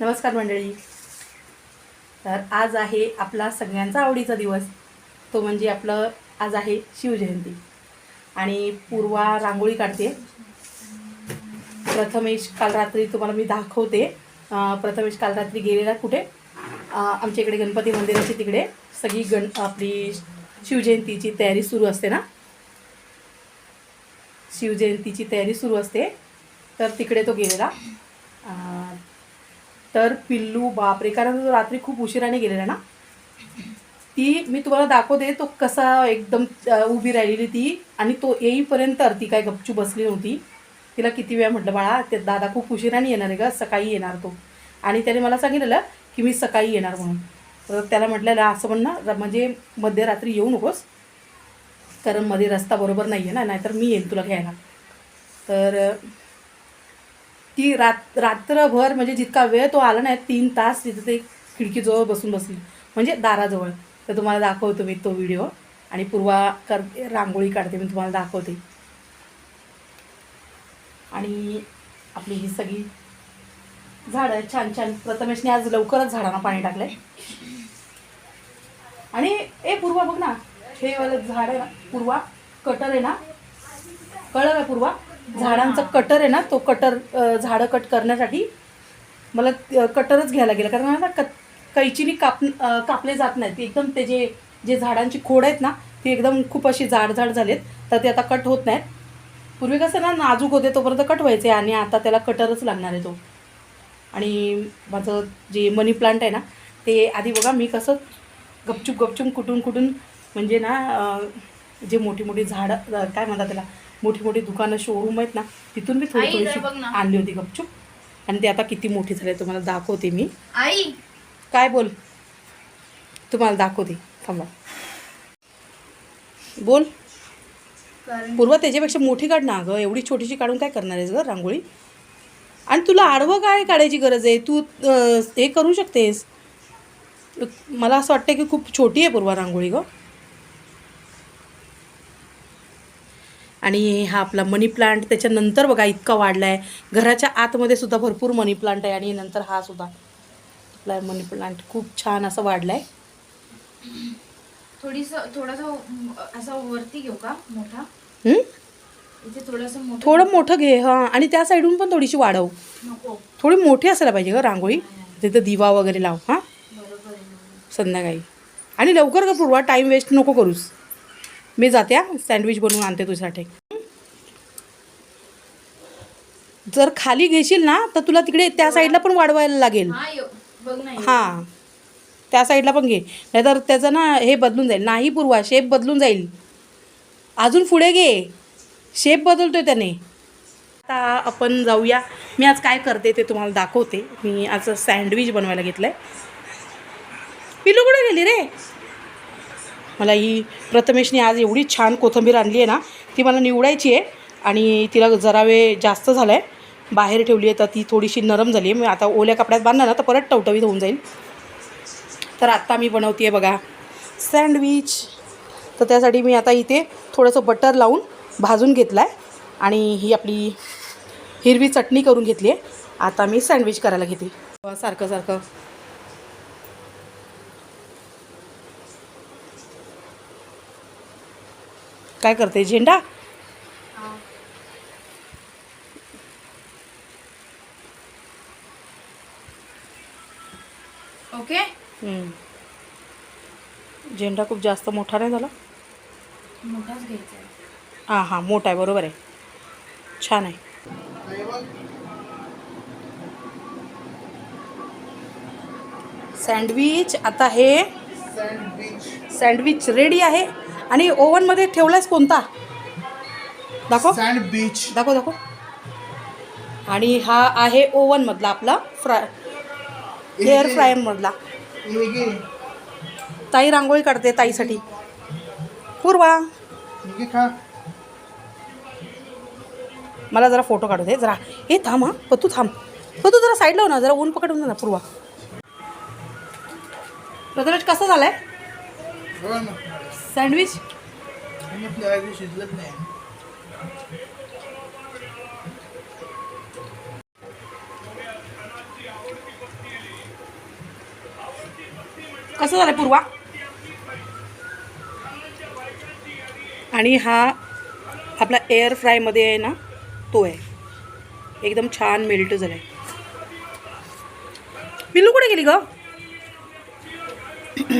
नमस्कार मंडळी. तर आज आहे आपला सगळ्यांचा आवडीचा दिवस. तो म्हणजे आपलं आज आहे शिवजयंती. आणि पूर्वा रांगोळी काढते. प्रथमेश काल रात्री तुम्हाला मी दाखवते. प्रथमेश काल रात्री गेलेला कुठे? आमच्या इकडे गणपती मंदिराची तिकडे. सगळी गण आपली शिवजयंतीची तयारी सुरू असते ना? शिवजयंतीची तयारी सुरू असते. तर तिकडे तो गेलेला. तर पिल्लू बापरे कारण तो रात्री खूप उशिराने गेलेला ना. ती मी तुम्हाला दाखवते तो कसा एकदम उभी राहिलेली ती आणि तो येईपर्यंत ती काय गपचूप बसली नव्हती. तिला किती वेळा म्हटलं बाळा ते दादा खूप उशिराने येणार आहे का सकाळी येणार तो. आणि त्याने मला सांगितलेलं की मी सकाळी येणार म्हणून. तर त्याला म्हटलेलं असं म्हणणं र- म्हणजे मध्यरात्री येऊ नकोस. कारण मध्ये रस्ता बरोबर नाही आहे ना नाहीतर मी येईन तुला घ्यायला. तर की रात रात्रभर म्हणजे जितका वेळ तो आला नाही तीन तास तिथं ते खिडकीजवळ बसून बसली. म्हणजे दाराजवळ. तर तुम्हाला दाखवतो मी तो व्हिडिओ. आणि पूर्वा करते रांगोळी काढते मी तुम्हाला दाखवते. आणि आपली ही सगळी झाडं छान छान. प्रथमेशने आज लवकरच झाडांना पाणी टाकलं आणि ए पूर्वा बघ ना. हे वालं झाड आहे ना पूर्वा. कटर आहे ना. कळलं का पूर्वा? झाडांचं कटर आहे ना तो कटर झाडं कट करण्यासाठी मला कटरच घ्यायला गेला. कारण मला क कैचीनी काप कापले जात नाहीत. ते एकदम ते जे जे झाडांची खोड आहेत ना ती एकदम खूप अशी जाड जाड झालेत. तर ते आता कट होत नाहीत. पूर्वी कसं ना नाजूक होते तोपर्यंत कट व्हायचे आणि आता त्याला कटरच लागणार आहे तो. आणि माझं जे मनी प्लांट आहे ना ते आधी बघा मी कसं गपचूप गपचूप कुठून कुठून म्हणजे ना जे मोठी मोठी झाडं काय म्हणतात त्याला मोठी मोठी दुकानं शोरूम आहेत ना तिथून मी थोडी थोडीशी. आणली होती गपचूप. आणि ते आता किती मोठी झाले तुम्हाला दाखवते मी. आई. काय बोल? तुम्हाला दाखवते थांबा. बोल. पूर्वा त्याच्यापेक्षा मोठी काढ ना गं. एवढी छोटीशी काढून काय करणार आहेस गं रांगोळी? आणि तुला आडवं काय काढायची गरज आहे? तू हे करू शकतेस. मला असं वाटतं की खूप छोटी आहे पूर्वा रांगोळी गं. आणि हा आपला मनी प्लांट त्याच्यानंतर बघा इतका वाढला आहे घराच्या आतमध्ये सुद्धा भरपूर मनी प्लांट आहे आणि नंतर हा सुद्धा आपला मनी प्लांट खूप छान असं वाढला आहे थोडीस थोडासा असा वरती घेऊ का? मोठा? इथे थोडासा मोठा थोडं मोठं घे हां. आणि त्या साईडून पण थोडीशी वाढव. नको. थोडी मोठी असायला पाहिजे ग रांगोळी. तिथं दिवा वगैरे लाव हां. बरोबर आहे संध्याकाळी. आणि लवकर का पूर्वा टाईम वेस्ट नको करूस. मी जाते सँडविच बनवून आणते तुझ्यासाठी. जर खाली घेशील ना तर तुला तिकडे त्या साईडला पण वाढवायला लागेल. हा. हां. त्या साईडला पण घे. नाहीतर त्याचं ना हे बदलून जाईल. नाही पूर्वा शेप बदलून जाईल. अजून पुढे घे. शेप बदलतोय त्याने. आता आपण जाऊया. मी आज काय करते ते तुम्हाला दाखवते. मी आज सँडविच बनवायला घेतलं आहे पिलू कुठे गेली रे? मला ही प्रथमेशने आज एवढी छान कोथिंबीर आणली आहे ना ती मला निवडायची आहे आणि तिला जरा वेळ जास्त झाला आहे बाहेर ठेवली आहे तर ती थोडीशी नरम झाली आहे मी आता ओल्या कपड्यात बांधणार ना तर परत टवटवीत होऊन जाईल. तर आत्ता मी बनवते आहे बघा. सँडविच. तर त्यासाठी मी आता इथे थोडंसं बटर लावून भाजून घेतलं आहे आणि ही आपली हिरवी चटणी करून घेतली आहे आता मी सँडविच करायला घेते. सारखं सारखं. काय करते? झेंडा. ओके. हम्म. झेंडा खूप जास्त मोठा नाही झाला? मोठाच घ्यायचा आहे. हां हां मोठा आहे बरोबर आहे. छान आहे. सँडविच आता हे सँडविच रेडी आहे. आणि ओव्हनमध्ये ठेवलायस कोणता? दाखव. सँडविच दाखव दाखव. आणि हा आहे ओव्हनमधला आपला फ्राय एअर फ्रायरमधला ताई रांगोळी काढते ताईसाठी. पूर्वा. मला जरा फोटो काढू दे जरा. हे थांब हा. पतू थांब. पतू जरा साईड लाव ना जरा ऊन पकडून ना पूर्वा. प्रथमेश कसं झालंय? सँडविच नाही. कसं झालं पूर्वा? आणि हा आपला एअर फ्रायमध्ये आहे ना तो आहे. एकदम छान मेल्ट झाला आहे पिल्लू कुठे गेली ग?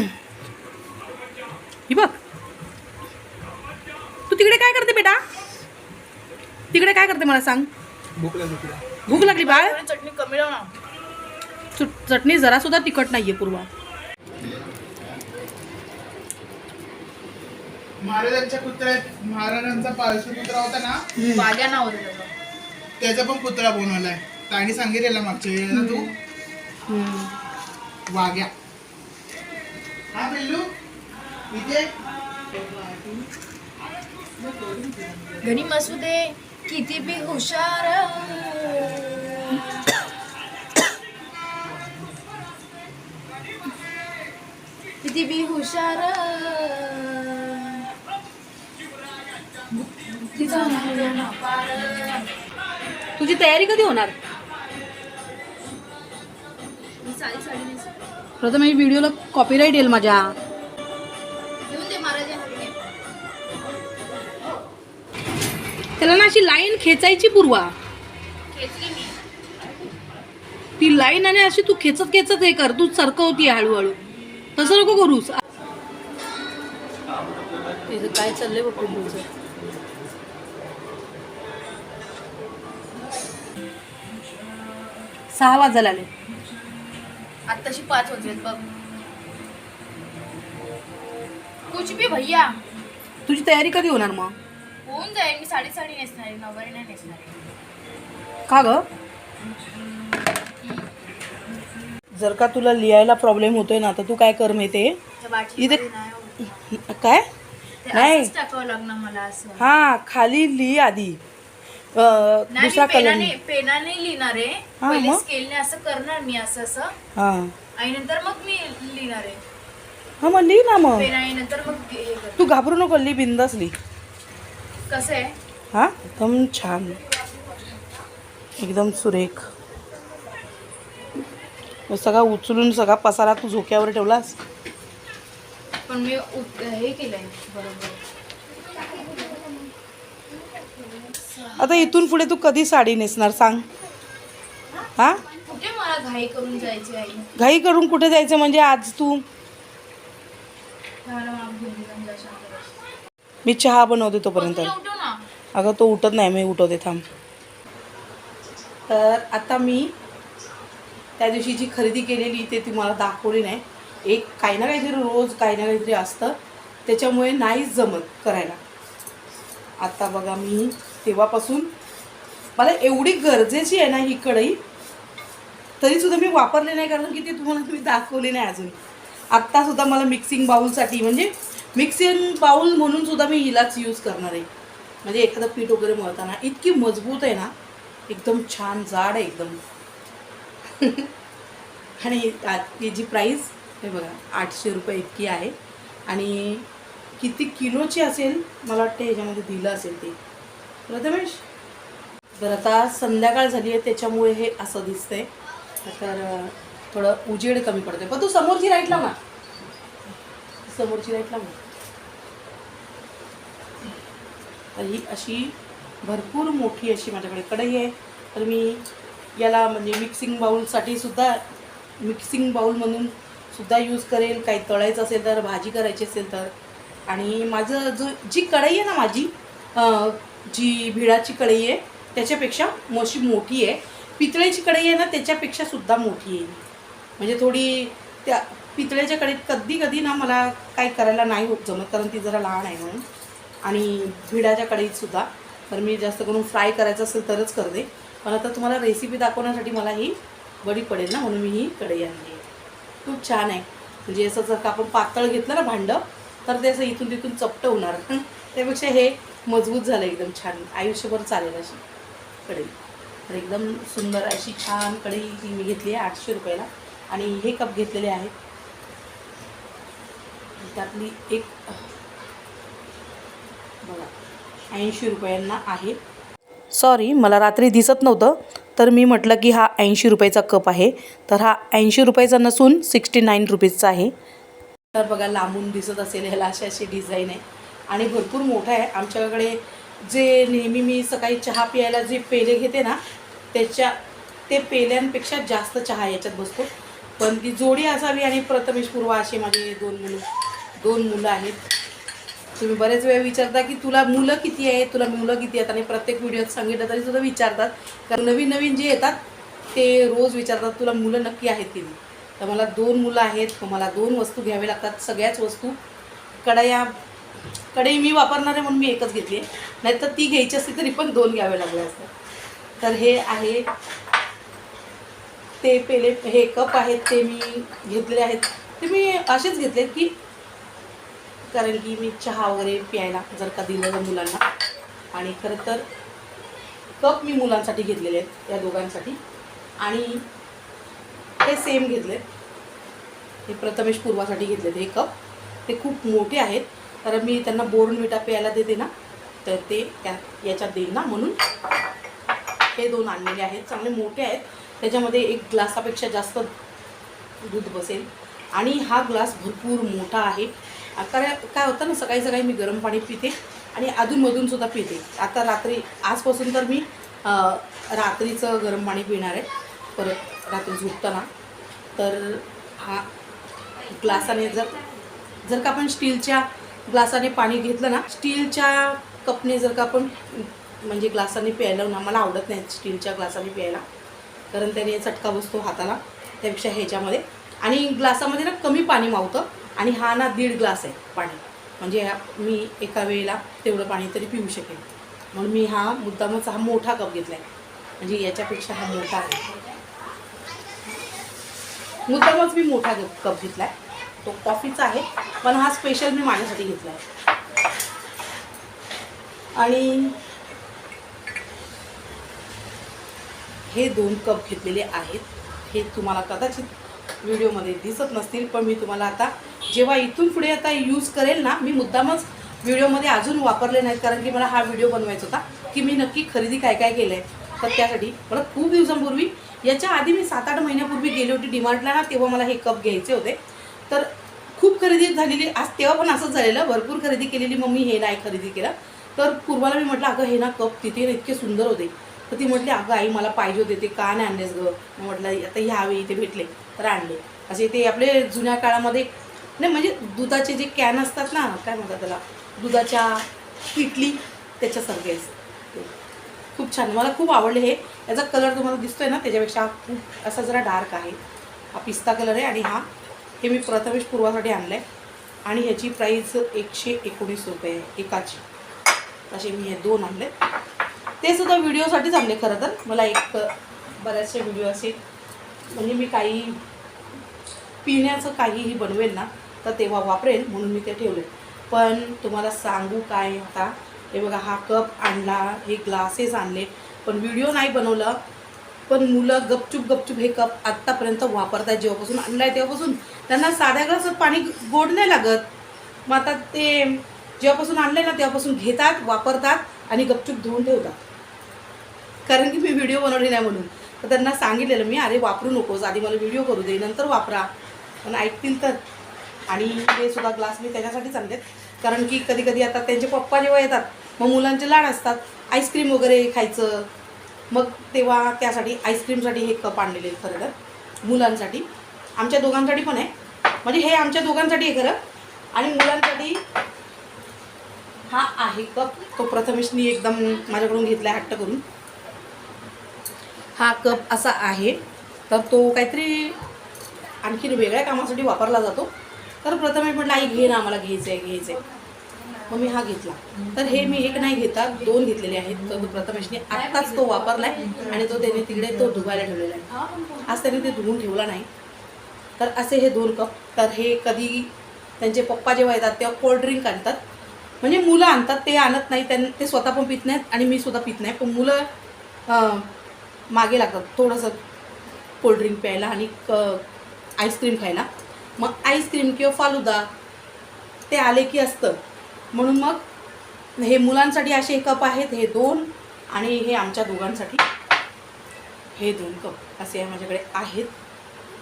ही बघ. तिकडे काय करते बेटा? तिकडे काय करते मला सांग? भूकला भूकला भूक लागली बाळ? चटणी कमी लाव ना. चटणी जरा सुद्धा तिखट नाहीये पूर्वा. महाराजांच्या कुत्र्यात महाराजांचा पाळशी कुत्रा होता ना? वाग्या नाव होतं त्याचं. त्याचा पण कुत्रा बनवलाय. ताणी सांगितलेला मागच्या वेळेला तू. वाग्या हा पिल्लू इथे? घणी मसुदे किती बी हुशार किती बी हुशार. तुझी तयारी कधी होणार. प्रथम व्हिडिओला कॉपीराईट येईल माझ्या दे त्याला ना अशी लाईन खेचायची पूर्वा. ती लाईन आणि अशी तू खेचत खेचत हे कर तू सरकवती हळूहळू. तसं नको करूस. काय चाललंय बघ सहा वाजायला आले आत्ताशी पाच वाजलेत बघ. कुछ भी भैया. तुझी तयारी कधी होणार मग? होऊन जाईल. मी साडी साडी नेसणार आहे नाही नेसणार आहे. का ग? जर का तुला लिहायला प्रॉब्लेम होतोय ना तर तू काय कर बाटलीमध्ये इथे-. काय? नाही. हा खाली लिही आधी. दुसरा कलर पेनाने लिहिणार आहे? स्केलने असं करणार मी असं असं. हा. आणि नंतर मग मी लिहिणार आहे. हा मग लिही ना मग. नंतर मग तू घाबरू नको लिही बिंदास लिही. कसं आहे? हा एकदम छान. एकदम सुरेख. सगळा उचलून सगळा पसारा तू झोक्यावर ठेवलास? पण मी हे केलंय. बरोबर. आता इथून पुढे तू कधी साडी नेसणार सांग? हा? कुठे मला घाई करून जायची घाई करून कुठे जायचं म्हणजे आज तू त्याला मला घेऊन जाऊन जा शांत. मी चहा बनवते तोपर्यंत. अगं तो उठत नाही मी उठवते थांब. तर आता मी त्या दिवशी जी खरेदी केलेली ते तुम्हाला दाखवली नाही. एक काही ना काहीतरी रोज काही ना काहीतरी असतं. त्याच्यामुळे नाहीच जमत करायला. आता बघा मी तेव्हापासून मला एवढी गरजेची आहे ना ही कढई तरीसुद्धा मी वापरले नाही कारण की ते तुम्हाला तुम्ही दाखवले नाही अजून. आत्तासुद्धा मला मिक्सिंग बाऊलसाठी म्हणजे मिक्सिंग बाऊल म्हणून सुद्धा मी हिलाच यूज करणार आहे. म्हणजे एखादं पीठ वगैरे मळताना इतकी मजबूत आहे ना एकदम छान जाड आहे एकदम. आणि याची प्राईस हे बघा आठशे रुपये इतकी आहे. आणि किती किलोची असेल मला वाटतं ह्याच्यामध्ये दिलं असेल ते. प्रथमेश बरं आता संध्याकाळ झाली आहे त्याच्यामुळे हे असं दिसतंय. तर थोडं उजेड कमी पडतंय. पण तू समोरची लाइट लाव ना. समोरची लाइट लाव. तर ही अशी भरपूर मोठी अशी माझ्याकडे कढई आहे. तर मी याला म्हणजे मिक्सिंग बाऊलसाठी सुद्धा मिक्सिंग बाऊल म्हणून सुद्धा यूज करेल. काही तळायचं असेल तर भाजी करायची असेल तर. आणि माझं जो जी कढई आहे ना माझी जी भिडाची कढई आहे त्याच्यापेक्षा मोशी मोठी आहे. पितळेची कढई आहे ना त्याच्यापेक्षा सुद्धा मोठी आहे. म्हणजे थोडी त्या पितळ्याच्या कढईत कधी कधी ना मला काही करायला नाही होत जमत कारण ती जरा लहान आहे म्हणून. आणि भिडाच्या कढईतसुद्धा तर मी जास्त करून फ्राय करायचं असेल तरच करते. पण आता तुम्हाला रेसिपी दाखवण्यासाठी मला ही बरी पडेल ना म्हणून मी ही कढई आणली. खूप छान आहे. म्हणजे असं जर का आपण पातळ घेतलं ना भांडं तर ते असं इथून तिथून चपटं होणार. त्यापेक्षा हे मजबूत झालं एकदम छान. आयुष्यभर चालेल अशी कढई. तर एकदम सुंदर अशी छान कढई मी घेतली आहे आठशे रुपयाला. आणि हे कप घेतलेले आहेत त्यातली एक बघा ऐंशी रुपयांना आहे. सॉरी मला रात्री दिसत नव्हतं तर मी म्हटलं की हा ऐंशी रुपयाचा कप आहे. तर हा ऐंशी रुपयाचा नसून सिक्स्टी नाईन रुपीजचा आहे. तर बघा लांबून दिसत असेल ह्याला अशी अशी डिझाईन आहे. आणि भरपूर मोठा आहे. आमच्याकडे जे नेहमी मी सकाळी चहा प्यायला जे पेले घेते ना त्याच्या ते पेल्यांपेक्षा जास्त चहा याच्यात बसतो. पण ती जोडी असावी आणि प्रथमेश पूर्वा असे माझे दोन मुलं दोन मुलं आहेत. तुम्ही बरेच वेळ विचारता की तुला मुलं किती आहेत? तुला मुलं किती आहेत? आणि प्रत्येक व्हिडिओत सांगितलं तरी सुद्धा विचारतात. कारण नवीन नवीन जे येतात ते रोज विचारतात तुला मुलं नक्की आहेत की नाही? तर मला दोन मुलं आहेत. मला दोन वस्तू घ्यावे लागतात. सगळ्याच वस्तू. कढया कढई मी वापरणार आहे म्हणून मी एकच घेतली आहे. नाहीतर ती घ्यायची असती तरी पण दोन घ्यावे लागले असतात. तर हे आहे. ते पेले हे कप आहेत ते मी घेतलेले आहेत. ते मी असेच घेतले की कारण की मी चहा वगैरे प्यायला जर का दिलं तर मुलांना. आणि खरं तर कप मी मुलांसाठी घेतलेले आहेत या दोघांसाठी. आणि हे सेम घेतले हे प्रथमेश पूर्वासाठी घेतलेत हे कप. ते खूप मोठे आहेत. कारण मी त्यांना बोर्नविटा प्यायला देते ना तर ते त्या याच्यात देईन ना म्हणून. हे दोन आणलेले आहेत चांगले मोठे आहेत. त्याच्यामध्ये एक ग्लासापेक्षा जास्त दूध बसेल. आणि हा ग्लास भरपूर मोठा आहे. आता कारण काय होतं ना सकाळी सकाळी मी गरम पाणी पिते आणि अधूनमधून सुद्धा पिते. आता रात्री आजपासून तर मी रात्रीचं गरम पाणी पिणार आहे. परत रात्री झोपताना. तर हा ग्लासाने जर जर का आपण स्टीलच्या ग्लासाने पाणी घेतलं ना स्टीलच्या कपने जर का आपण म्हणजे ग्लासाने प्यायला ना मला आवडत नाही स्टीलच्या ग्लासाने प्यायला. कारण त्याने चटका बसतो हाताला त्यापेक्षा ह्याच्यामध्ये. आणि ग्लासामध्ये ना कमी पाणी मावतं. आणि हा ना दीड ग्लास आहे पाणी. म्हणजे ह्या- मी एका वेळेला तेवढं पाणी तरी पिऊ शकेन. म्हणून मी हा मुद्दामच हा मोठा कप घेतला आहे म्हणजे याच्यापेक्षा हा मोठा आहे. मुद्दामच मी मोठा कप घेतला आहे तो कॉफीचा आहे पण हा स्पेशल मी माझ्यासाठी घेतला आहे आणि हे दोन कप घेतलेले आहेत. हे तुम्हाला कदाचित व्हिडिओमध्ये दिसत नसतील पण मी तुम्हाला आता जेव्हा इथून पुढे आता यूज करेल ना मी मुद्दामच व्हिडिओमध्ये अजून वापरले नाहीत कारण की मला हा व्हिडिओ बनवायचा होता की मी नक्की खरेदी काय काय केलं आहे तर त्यासाठी मला खूप दिवसांपूर्वी याच्या आधी मी सात आठ महिन्यापूर्वी गेली होती डिमार्टला ना तेव्हा मला हे कप घ्यायचे होते. तर खूप खरेदी झालेली आज तेव्हा पण असंच झालेलं भरपूर खरेदी केलेली मग मी हे नाही खरेदी केलं. तर पूर्वाला मी म्हटलं अगं हे ना कप तिथे इतके सुंदर होते. तर ती म्हटली अगं आई मला पाहिजे होते ते का नाही आणलेस गं? म्हटलं आता ह्यावे इथे भेटले तर आणले. असे ते आपले जुन्या काळामध्ये नाही म्हणजे दुधाचे जे कॅन असतात ना काय म्हणतात त्याला? दुधाच्या किटली त्याच्यासारखे असते खूप छान मला खूप आवडले हे. याचा कलर तुम्हाला दिसतोय ना त्याच्यापेक्षा खूप असा जरा डार्क आहे. हा पिस्ता कलर आहे आणि हा हे मी प्रथमेश पूर्वासाठी आणलं आहे आणि ह्याची प्राईस एकशे एकोणीस रुपये एकाची. असे मी हे दोन आणले. ते सुद्धा व्हिडिओसाठीच आणले खरं तर. मला एक बऱ्याचशे व्हिडिओ असे म्हणजे मी काही पिण्याचं काहीही बनवेल ना तर तेव्हा वापरेल म्हणून मी ते ठेवले. पण तुम्हाला सांगू काय आता? हे बघा हा कप आणला हे ग्लासेस आणले पण व्हिडिओ नाही बनवलं. पण मुलं गपचूप गपचूप हे कप आत्तापर्यंत वापरतात जेव्हापासून आणलं आहे तेव्हापासून. त्यांना साध्या ग्लासात पाणी गोड नाही लागत. मग आता ते जेव्हापासून आणलं ना तेव्हापासून घेतात वापरतात आणि गपचूप धुवून ठेवतात. कारण की मी व्हिडिओ बनवली नाही म्हणून. तर त्यांना सांगितलेलं मी अरे वापरू नकोस. आधी मला व्हिडिओ करू दे. नंतर वापरा. पण ऐकतील तर. आणि हे सुद्धा ग्लास मी त्याच्यासाठीच आणलेत कारण की कधी कधी आता त्यांचे पप्पा जेव्हा येतात मग मुलांचे लाड असतात. आईस्क्रीम वगैरे खायचं. मग तेव्हा त्यासाठी आईस्क्रीमसाठी हे कप आणलेले आहेत खरं तर मुलांसाठी. आमच्या दोघांसाठी पण आहे. म्हणजे हे आमच्या दोघांसाठी आहे खरं. आणि मुलांसाठी हा आहे कप तो प्रथमेशनी एकदम माझ्याकडून घेतला हट्ट करून. हा कप असा आहे. तर तो काहीतरी आणखीन वेगळ्या कामासाठी वापरला जातो. तर प्रथमेश म्हटलं आई घे ना आम्हाला घ्यायचं आहे घ्यायचं आहे मग मी हा घेतला. तर हे मी एक नाही घेता दोन घेतलेले आहेत. तर प्रथमेशने आत्ताच तो वापरलाय आणि तो त्याने तिकडे तो धुवायला ठेवलेला आहे. आज त्याने ते धुवून ठेवला नाही. तर असे हे दोन कप तर हे कधी त्यांचे पप्पा जेव्हा येतात तेव्हा कोल्ड्रिंक आणतात. म्हणजे मुलं आणतात ते आणत नाही त्यांना ते स्वतः पण पित नाहीत आणि मी सुद्धा पित नाही. पण मुलं मागे लागतात थोडंसं कोल्ड्रिंक प्यायला आणि क आईस्क्रीम खायला. मग आईस्क्रीम किंवा फालुदा ते आले की असतं. म्हणून मग हे मुलांसाठी असे कप आहेत हे दोन आणि हे आमच्या दोघांसाठी हे दोन कप असे माझ्याकडे आहेत.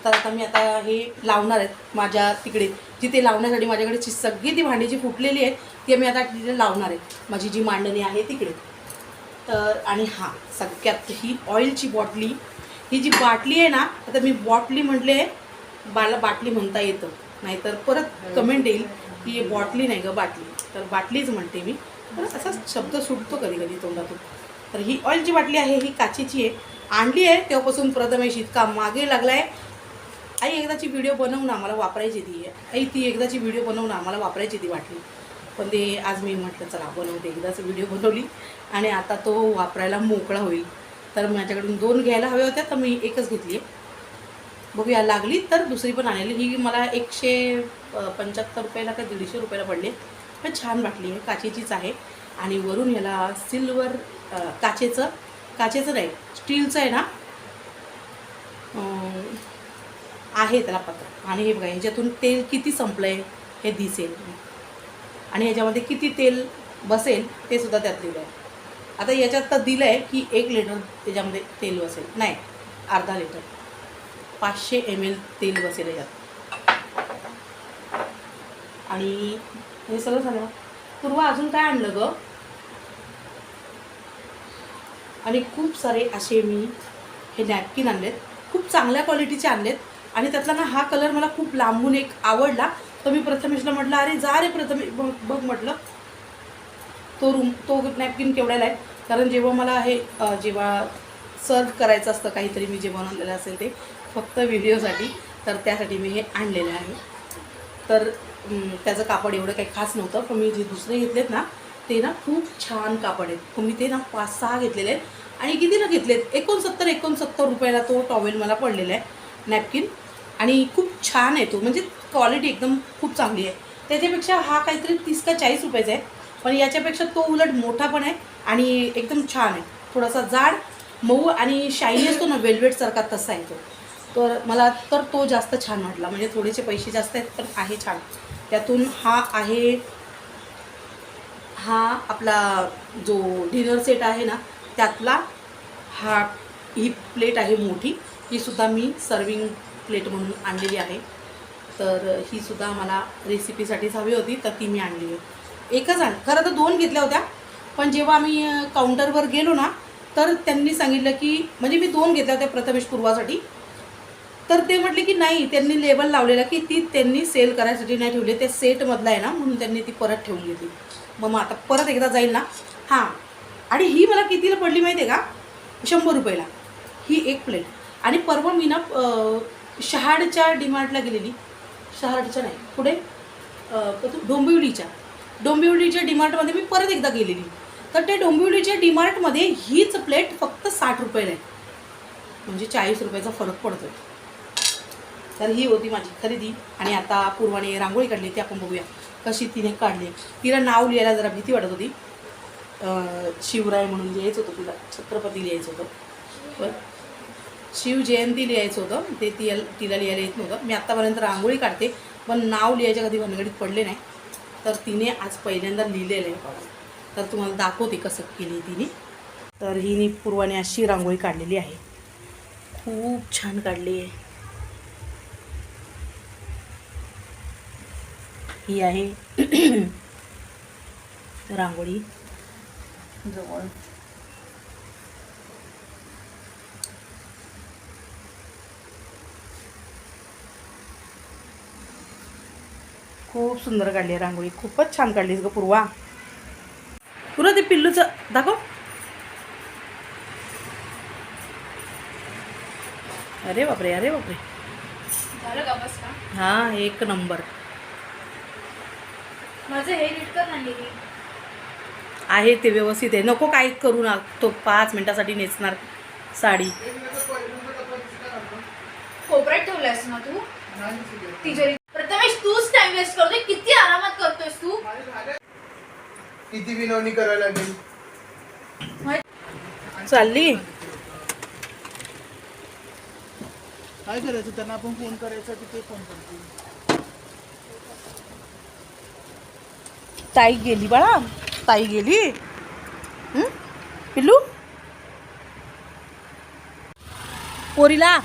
तर आता मी आता हे लावणार आहेत माझ्या तिकडे. जिथे लावण्यासाठी माझ्याकडेची सगळी ती भांडी जी फुटलेली आहे ती मी आता तिथे लावणार आहे. माझी जी मांडणी आहे तिकडे. तर आणि हां सगळ्यात ही ऑइलची बॉटली ही जी बाटली आहे ना आता मी बॉटली म्हटले बाला बाटली म्हणता येतं. नाहीतर परत कमेंट येईल की बॉटली नाही ग बाटली. तर बाटलीच म्हणते मी. परत असा शब्द सुटतो कधी कधी तोंडातून. तर ही ऑइलची बाटली आहे ही काचेची आहे. आणली आहे तेव्हापासून प्रथमेश इतका मागे लागला आहे आई एकदाची व्हिडिओ बनवून आम्हाला वापरायची ती आई ती एकदाची व्हिडिओ बनवून आम्हाला वापरायची ती वाटली पण ते आज मी म्हटलं चला बनवते. एकदाच व्हिडिओ बनवली आणि आता तो वापरायला मोकळा होईल. तर माझ्याकडून दोन घ्यायला हव्या होत्या तर मी एकच घेतली आहे. बघूया. लागली तर दुसरी पण आणली. ही मला एकशे पंच्याहत्तर रुपयाला का दीडशे रुपयाला पडली. पण छान वाटली. आहे काचेचीच आहे. आणि वरून ह्याला सिल्वर काचेचं काचेचं नाही स्टीलचं आहे ना? आहे त्याला पत्र. आणि हे बघा ह्याच्यातून तेल किती संपलं आहे हे दिसेल. आणि ह्याच्यामध्ये किती तेल बसेल ते सुद्धा त्यात दिलं आहे आता याच्यात तर दिलं आहे की एक लिटर त्याच्यामध्ये तेल बसेल. नाही अर्धा लिटर. पाचशे एम एल तेल बसेल यात. आणि हे सगळं झालं. पूर्वा अजून काय आणलं ग? आणि खूप सारे असे मी हे नॅपकिन आणलेत. खूप चांगल्या क्वालिटीचे आणलेत. आणि त्यातला ना हा कलर मला खूप लांबून एक आवडला. तर मी प्रथमेशला म्हटलं अरे जा रे प्रथमे बघ बघ म्हटलं. तो रूम तो नॅपकिन केवढ्याला आहे. कारण जेव्हा मला हे जेव्हा सर्व करायचं असतं काहीतरी मी जेवण आणलेलं असेल ते फक्त व्हिडिओसाठी तर त्यासाठी मी हे आणलेलं आहे. तर त्याचं कापड एवढं काही खास नव्हतं पण मी जे दुसरे घेतलेत ना ते ना खूप छान कापड आहेत. मी ते ना पाच सहा घेतलेले आहेत. आणि कितीला घेतलेत? एकोणसत्तर एकोणसत्तर रुपयाला तो टॉवेल मला पडलेला आहे नॅपकिन. आणि खूप छान आहे तो. म्हणजे क्वालिटी एकदम खूप चांगली आहे. त्याच्यापेक्षा हा काहीतरी तीस का चाळीस रुपयाचा आहे. पण याच्यापेक्षा तो उलट मोठा पण आहे आणि एकदम छान आहे. थोडासा जाड मऊ आणि शाईनी असतो ना वेल्वेटसारखा तसा आहे तो. तर मला तर तो जास्त छान वाटला. म्हणजे थोडेसे पैसे जास्त आहेत पण आहे छान. त्यातून हा आहे हा आपला जो डिनर सेट आहे ना त्यातला हा ही प्लेट आहे मोठी. ही सुद्धा मी सर्विंग प्लेट म्हणून आणलेली आहे. तर ही सुद्धा मला रेसिपीसाठीच हवी होती तर ती मी आणली आहे. एकच आण खरं तर दोन घेतल्या होत्या. पण जेव्हा आम्ही काउंटरवर गेलो ना तर त्यांनी सांगितलं की म्हणजे मी दोन घेतल्या होत्या प्रथमेश पूर्वासाठी. तर ते म्हटले की नाही त्यांनी लेबल लावलेलं की ती त्यांनी सेल करायसाठी नाही ठेवली त्या सेटमधला आहे ना म्हणून त्यांनी ती परत ठेवून घेतली मग मग आता परत एकदा जाईल ना? हां. आणि ही मला कितीला पडली माहिती आहे का? शंभर रुपयाला. ही एक प्लेट आणि परवा मी ना शहाडच्या डिमार्टला गेलेली. शहाडच्या नाही पुढे डोंबिवलीच्या. डोंबिवलीच्या डिमार्टमध्ये मी परत एकदा गेलेली. तर त्या डोंबिवलीच्या डिमार्टमध्ये हीच प्लेट फक्त साठ रुपयाला आहे. म्हणजे चाळीस रुपयाचा फरक पडतो आहे तर ही होती माझी खरेदी. आणि आता पूर्वाने रांगोळी काढली ती आपण बघूया. कशी तिने काढली. तिला नाव लिहायला जरा भीती वाटत होती. शिवराय म्हणून लिहायचं होतं तिला. छत्रपती लिहायचं होतं. बरं शिवजयंती लिहायचं होतं. ते ती तिला लिहायला येत नव्हतं. मी आत्तापर्यंत रांगोळी काढते पण नाव लिहायच्या कधी भानगडीत पडले नाही. तर तिने आज पहिल्यांदा लिहिलेलं आहे. तर तुम्हाला दाखवते कसं केली तिने. तर हिने पूर्वाने अशी रांगोळी काढलेली आहे. खूप छान काढली आहे. ही आहे रांगोळी. जवळ. खूप सुंदर काढली आहे रांगोळी. खूपच छान काढलीस ग पूर्वा. पूर्वा ते पिल्लूचं दाखव. अरे बापरे अरे बापरे. हा एक नंबर. माझं हे नीट कर नाही आहे ते व्यवस्थित आहे. नको काय करू ना. तो पाच मिनिटासाठी नेसणार साडी. कोपऱ्यात ठेवलायस ना? तू? तिजोरी. प्रथमेश तूच टाइम वेस्ट करतोय. किती आरामात करतोयस तू? किती विनवणी करायला लागेल? चालली. काय करायचं? त्यांना आपण फोन करायचा की ते फोन करतील. ताई गेली बाळा. ताई गेली? पिल्लू? पोरीला.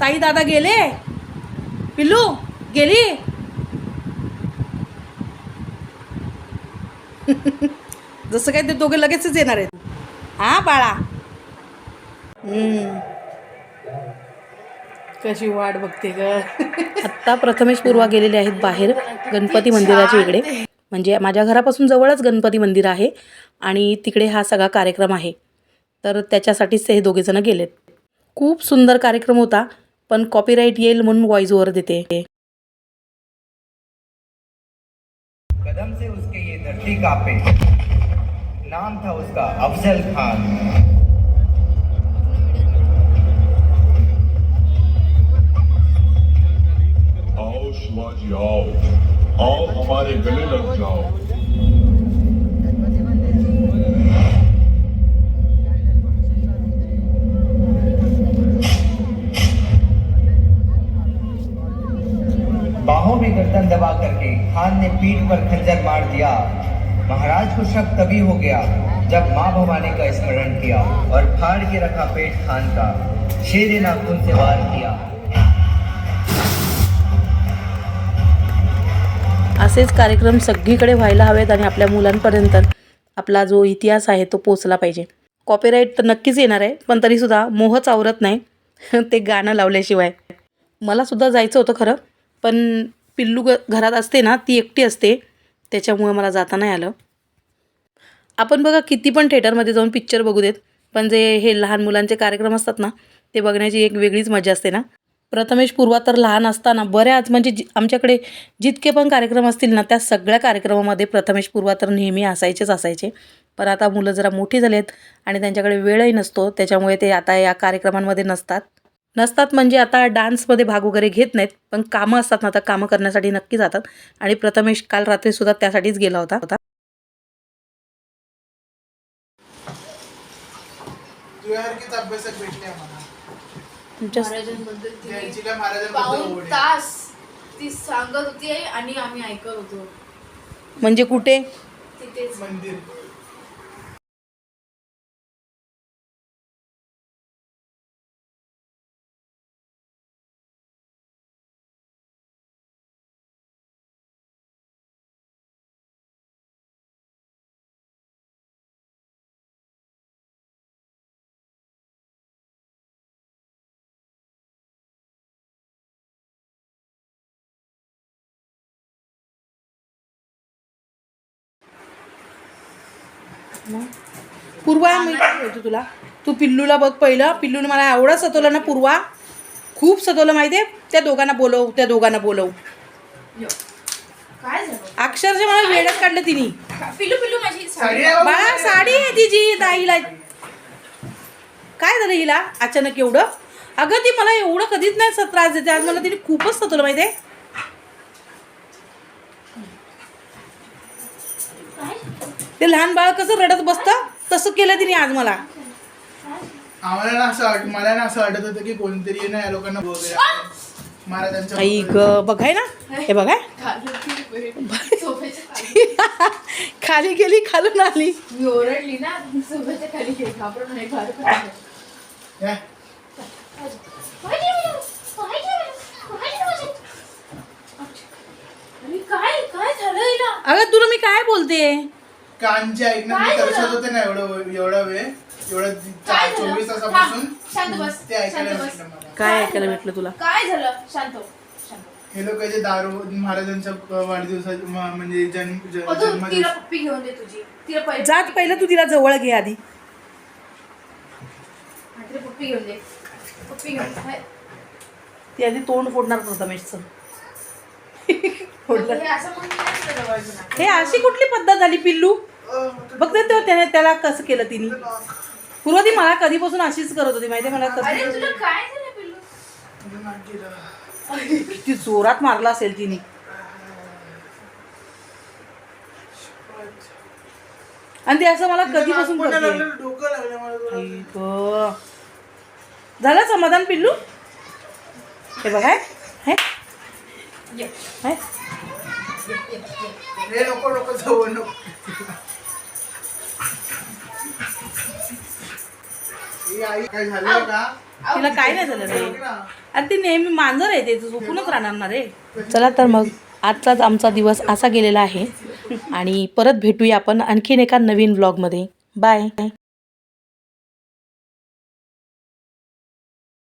ताई दादा गेले? पिल्लू गेली? जसं काय ते दोघे लगेचच येणार आहेत. हा बाळा. कशी वाट बघते ग. आत्ता प्रथमेश पूर्वा गेलेले आहेत बाहेर गणपती मंदिराच्या इकडे. म्हणजे माझ्या घरापासून जवळच गणपती मंदिर आहे आणि तिकडे हा सगळा कार्यक्रम आहे. तर त्याच्यासाठीच ते हे दोघेजणं गेलेत. खूप सुंदर कार्यक्रम होता पण कॉपीराईट येईल म्हणून व्हॉइस ओव्हर देते. कदम से उसके ये धरती कांपे। नाम था उसका अफजल खान। आओ शिवाजी, आओ। आओ, हमारे गले लग जाओ। बाहों में गर्दन दबा करके खान ने पीठ पर खंजर मार दिया। महाराज को शक तभी हो गया जब माँ भवानी का स्मरण किया और फाड़ के रखा पेट खान का। शेर नाखून से वार किया। असेच कार्यक्रम सगळीकडे व्हायला हवेत आणि आपल्या मुलांपर्यंत आपला जो इतिहास आहे तो पोचला पाहिजे. कॉपीराईट तर नक्कीच येणार आहे पण तरीसुद्धा मोहच आवरत नाही. ते गाणं लावल्याशिवाय. मला सुद्धा जायचं होतं खरं पण पिल्लू ग घरात असते ना ती एकटी असते. त्याच्यामुळं मला जाता नाही आलं. आपण बघा किती पण थिएटरमध्ये जाऊन पिक्चर बघू देत पण जे हे लहान मुलांचे कार्यक्रम असतात ना ते बघण्याची एक वेगळीच मजा असते ना. प्रथमेश पूर्वा तर लहान असताना बऱ्याच म्हणजे जि आमच्याकडे जितके पण कार्यक्रम असतील ना त्या सगळ्या कार्यक्रमामध्ये प्रथमेश पूर्वा तर नेहमी असायचेच असायचे. पण आता मुलं जरा मोठी झाली आहेत आणि त्यांच्याकडे वेळही नसतो त्याच्यामुळे ते आता या कार्यक्रमांमध्ये नसतात. नसतात म्हणजे आता डान्समध्ये भाग वगैरे घेत नाहीत पण कामं असतात ना आता कामं करण्यासाठी नक्की जातात. आणि प्रथमेश काल रात्रीसुद्धा त्यासाठीच गेला होता. होता अभ्यासक भेटले आम्हाला तुमच्या महाराजांबद्दल त्यांची तिने काय महाराजांबद्दल पाऊण ओढ आहे. तास ती सांगत होती आणि आम्ही ऐकत होतो. म्हणजे कुठे? तिथेच. मंदिर. पूर्वा मी बोलतो तुला? तू पिल्लूला बघ पहिलं. पिल्लूने मला एवढं सतवलं ना पूर्वा. खूप सतवलं माहिती आहे त्या दोघांना बोलव त्या दोघांना बोलव. यो. काय झालं? अक्षरशः मला वेळच काढलं तिने. पिल्लू पिल्लू माझी साडी. साडी आहे बाबा. बाळा साडी आहे तिची ताईला काय झालं हिला? अचानक एवढं? अगं ती मला एवढं कधीच नाही त्रास देते. आज मला तिने खूपच सतवलं माहिती आहे ते लहान बाळ कसं रडत बसतं तसं केलं तिने आज मला. आम्हाला ना असं वाट मला ना असं वाटत होतं की कोणतरी ना या लोकांना वगैरे महाराजांच्या आई ग बघाय ना. हे बघाय खाली गेली खालून आली. मी ओरडली ना खाली गेली. घाबरून नाही बाहेर पडली. या. अरे काय काय झालं हिला अगं तुला मी काय बोलते? कानचे ऐकणं काय मी तरसत? होते ना एवढं एवढा वेळ एवढं काय झालं? चोवीस तासापासून थांब, शांत बस, ते ऐकायला शांत बस. भेटलं मला काय ऐकायला भेटलं तुला काय झालं शांत हो, शांत हो. हे लोक जे दारू महाराजांच्या वाढदिवसाच्या म- म्हणजे जन्म ज- अ, तू तिला जन्मदिवस पप्पी घेऊन दे तुझी तिला पहिले जात पहिलं तू तिला जवळ घे आधी हा, तिला पप्पी घेऊन दे पप्पी घेऊन दे. ती आधी तोंड फोडणार प्रथमेशचं हे. हे अशी कुठली पद्धत झाली पिल्लू बघ ना तेव्हा त्याने त्याला कसं केलं तिने पूर्व ती मला कधीपासून अशीच करत होती माहिती मला अरे कसं तुला काय झालं पिल्लू माझं नाक गेलं. किती जोरात मारला असेल तिने आणि ते असं मला कधीपासून करते. झालं समाधान पिल्लू हे बघ. हाय? हे नको नको जवळ नको. काय का? तिला काय नाही झालं रे. आणि ती नेहमी मांजर आहे ते झोपूनच राहणार ना रे. चला तर मग आजचाच आमचा दिवस असा गेलेला आहे. आणि परत भेटूया आपण आणखीन एका नवीन ब्लॉगमध्ये बाय